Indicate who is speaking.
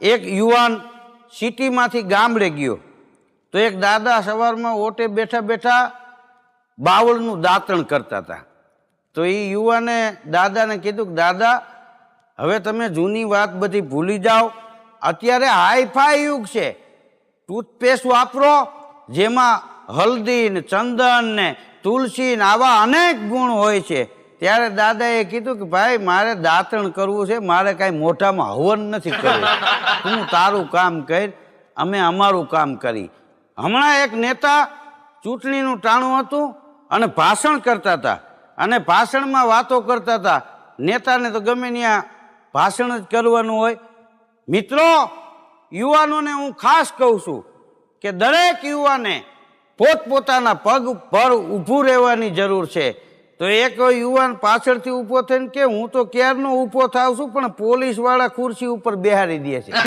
Speaker 1: એક યુવાન સિટીમાંથી ગામડે ગયો. તો એક દાદા સવારમાં ઓટે બેઠા બેઠા બાવળનું દાંતણ કરતા હતા. તો એ યુવાને દાદાને કીધું કે, દાદા, હવે તમે જૂની વાત બધી ભૂલી જાઓ. અત્યારે હાઈફાઈ યુગ છે. ટૂથપેસ્ટ વાપરો, જેમાં હલ્દી ને ચંદન ને તુલસી ને આવા અનેક ગુણ હોય છે. ત્યારે દાદાએ કીધું કે ભાઈ, મારે દાંતણ કરવું છે, મારે કાંઈ મોઢામાં હવન નથી કરવું. તું તારું કામ કર, અમે અમારું કામ કરી. હમણાં એક નેતા ચૂંટણીનું ટાણું હતું અને ભાષણ કરતા હતા. અને ભાષણમાં વાતો કરતા હતા. નેતાને તો ગમે ત્યાં ભાષણ જ કરવાનું હોય. મિત્રો, યુવાનોને હું ખાસ કહું છું કે દરેક યુવાને પોતપોતાના પગ પર ઊભું રહેવાની જરૂર છે. તો એક યુવાન પાછળથી ઊભો થઈને કે હું તો ક્યારનો ઊભો થાવ છું, પણ પોલીસવાળા ખુરશી ઉપર બેહાડી દે છે.